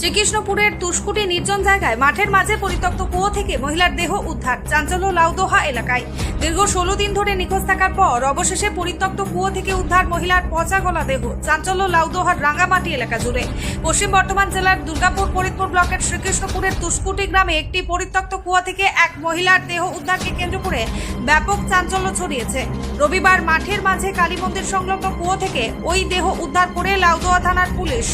শ্রীকৃষ্ণপুরের তুষ্কুটি নির্জন জায়গায় মাঠের মাঝে পরিত্যক্ত কুয়ো থেকে মহিলার দেহ উদ্ধার। চাঞ্চল্য লাউদোহা এলাকায়। দীর্ঘ ষোলো দিন ধরে নিখোঁজ থাকার পর অবশেষে পরিত্যক্ত কুয়ো থেকে উদ্ধার মহিলার পচা গলা দেহ। চাঞ্চল্য লাউদোহার রাঙ্গামাটি এলাকা জুড়ে। পশ্চিম বর্ধমান জেলার দুর্গাপুর ফরিদপুর ব্লকের শ্রীকৃষ্ণপুরের তুষ্কুটি গ্রামে একটি পরিত্যক্ত কুয়া থেকে এক মহিলার দেহ উদ্ধারকে কেন্দ্র করে ব্যাপক চাঞ্চল্য ছড়িয়েছে। রবিবার মাঠের মাঝে কালী মন্দির সংলগ্ন কুয়ো থেকে ওই দেহ উদ্ধার করে লাউদোহা থানার পুলিশ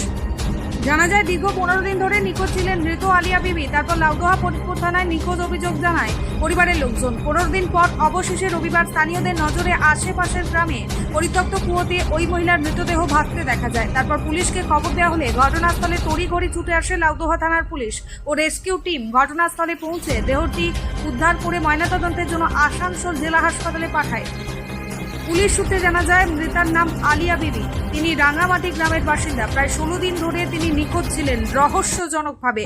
জানা যায়, দীর্ঘ পনেরো দিন ধরে নিখোঁজ ছিলেন মৃত আলিয়া বিবি। তারপর লাউদোহা ফরিদপুর থানায় নিখোঁজ অভিযোগ জানায় পরিবারের লোকজন। পনেরো দিন পর অবশেষে রবিবার স্থানীয়দের নজরে আশেপাশের গ্রামে পরিত্যক্ত কুয়োতে ওই মহিলার মৃতদেহ ভাসতে দেখা যায়। তারপর পুলিশকে খবর দেওয়া হলে ঘটনাস্থলে তড়িঘড়ি ছুটে আসে লাউদোহা থানার পুলিশ ও রেস্কিউ টিম। ঘটনাস্থলে পৌঁছে দেহটি উদ্ধার করে ময়নাতদন্তের জন্য আসানসোল জেলা হাসপাতালে পাঠায়। পুলিশ সূত্রে জানা যায়, মৃতার নাম আলিয়া বিবি। তিনি রাঙামাটি গ্রামের বাসিন্দা। প্রায় ষোলো দিন ধরে তিনি নিখোঁজ ছিলেন রহস্যজনকভাবে।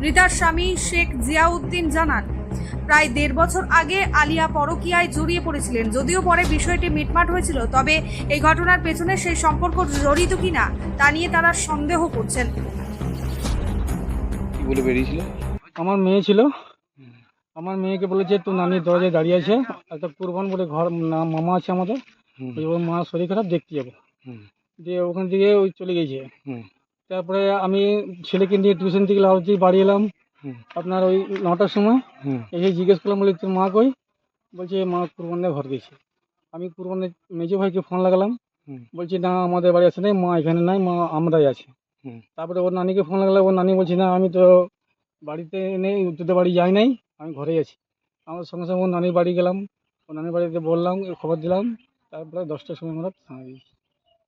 মৃতার স্বামী শেখ জিয়াউদ্দিন জানান, প্রায় দেড় বছর আগে আলিয়া পরকিয়ায় জড়িয়ে পড়েছিলেন। যদিও পরে বিষয়টি মিটমাট হয়েছিল, তবে এই ঘটনার পেছনে সেই সম্পর্ক জড়িত কিনা তা নিয়ে তারা সন্দেহ করছেন। বলে বেরিয়েছিল? আমার মেয়ে ছিল। আমার মেয়েকে বলেছে তো নানির দরজায় দাঁড়িয়ে আছে একটা কুরবান বলে ঘর না মামা আছে আমাদের। ওই ওর মা শরীর খারাপ দেখতে যাব। দিয়ে ওখান থেকে ওই চলে গেছে তারপরে আমি ছেলেকে নিয়ে টিউশন থেকে লাউজি বাড়ি এলাম। আপনার ওই নটার সময় এসে জিজ্ঞেস করলাম বলে তোর মা কই? বলছে মা কুরবানের ঘর গেছে। আমি কুরবানের মেজো ভাইকে ফোন লাগালাম। হুম, বলছি না আমাদের বাড়ি আছে নাই মা এখানে নাই মা আমরাই আছে। হুম। তারপরে ওর নানিকে ফোন লাগালাম ওর নানি বলছে না আমি তো বাড়িতে নেই তোদের বাড়ি যাই নাই। আমি ঘরেই আছি। আমার সঙ্গে সঙ্গে নানির বাড়ি গেলাম। ও নানির বাড়িতে বললাম খবর দিলাম। তারপরে দশটার সময় আমরা থানা গেছি।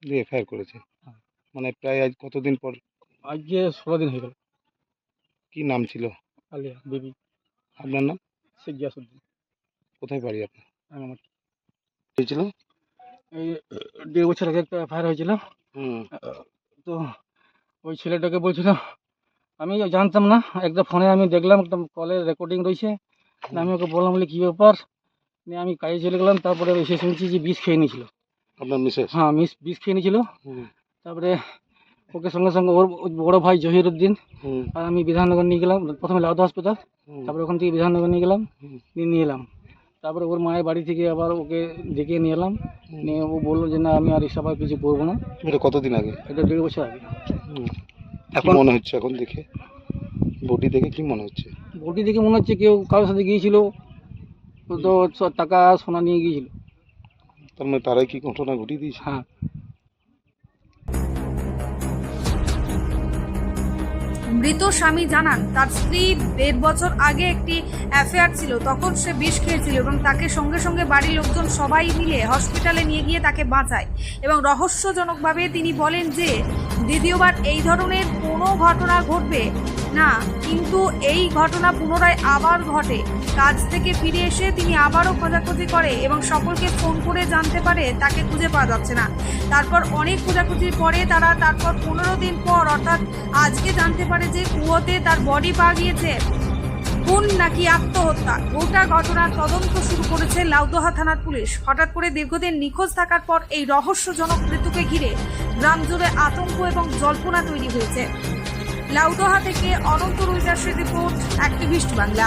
দিয়ে এফআইআর করেছে? হ্যাঁ। মানে প্রায় আজ কতদিন পর? আজকে ষোলো দিন হয়ে গেল। কি নাম ছিল? আলিয়া বেবি। আপনার নাম? শেখ গিয়াসুদ্দিন কোথায় বাড়ি আপনার? আমার হয়েছিল এই দেড় বছর আগে একটা ফায়ার হয়েছিল। হুম। তো ওই ছেলেটাকে বলছিল আমি জানতাম না একটা ফোনে আমি দেখলাম একটা কলের রেকর্ডিং রয়েছে। আমি ওকে বললাম বলে কী ব্যাপার? নিয়ে আমি কাজে চলে গেলাম তারপরে এসে শুনছি যে বিষ খেয়ে নিয়েছিল। আপনার মিসেস হ্যাঁ মিস বিষ খেয়ে নিয়েছিল। তারপরে ওকে সঙ্গে সঙ্গে ওর বড় ভাই জহির উদ্দিন আর আমি বিধাননগর নিয়ে গেলাম প্রথমে লাউদা হাসপাতাল তারপরে ওখান থেকে বিধাননগর নিয়ে গেলাম নিয়ে নিয়ে এলাম। তারপরে ওর মায়ের বাড়ি থেকে আবার ওকে ডেকে নিয়ে এলাম। নিয়ে ও বলল যে না আমি আর এসব আর কিছু করব না। এটা কতদিন আগে? এটা দেড় বছর আগে। এখন মনে হচ্ছে এখন দেখে? বডি দেখে কি মনে হচ্ছে? বটি দেখে মনে হচ্ছে কেউ কারোর সাথে গিয়েছিল তো টাকা সোনা নিয়ে গিয়েছিল। তার মানে তারাই কি ঘটনা ঘটিয়ে দিয়েছে? হ্যাঁ। মৃত স্বামী জানান, তার স্ত্রী দেড় বছর আগে একটি অ্যাফেয়ার ছিল। তখন সে বিষ খেয়েছিল এবং তাকে সঙ্গে সঙ্গে বাড়ির লোকজন সবাই মিলে হসপিটালে নিয়ে গিয়ে তাকে বাঁচায় এবং রহস্যজনকভাবে তিনি বলেন যে, দ্বিতীয়বার এই ধরনের কোনো ঘটনা ঘটবে না, কিন্তু এই ঘটনা পুনরায় আবার ঘটে। কাজ থেকে ফিরে এসে তিনি আবারও খোঁজাখুঁজি করে এবং সকলকে ফোন করে জানতে পারে তাকে খুঁজে পাওয়া যাচ্ছে না। তারপর অনেক খোঁজাখুঁজির পরে তারা তারপর পনেরো দিন পর অর্থাৎ আজকে জানতে পারে যে কুয়োতে তার বডি পাওয়া গিয়েছে। খুন নাকি আত্মহত্যা? গোটা ঘটনার তদন্ত শুরু করেছে লাউদোহা থানার পুলিশ। হঠাৎ করে দীর্ঘদিন নিখোঁজ থাকার পর এই রহস্যজনক মৃত্যুকে ঘিরে গ্রাম জুড়ে আতঙ্ক এবং জল্পনা তৈরি হয়েছে। লাউদোহা থেকে অনন্ত রুইদাসের রিপোর্ট অ্যাক্টিভিস্ট বাংলা।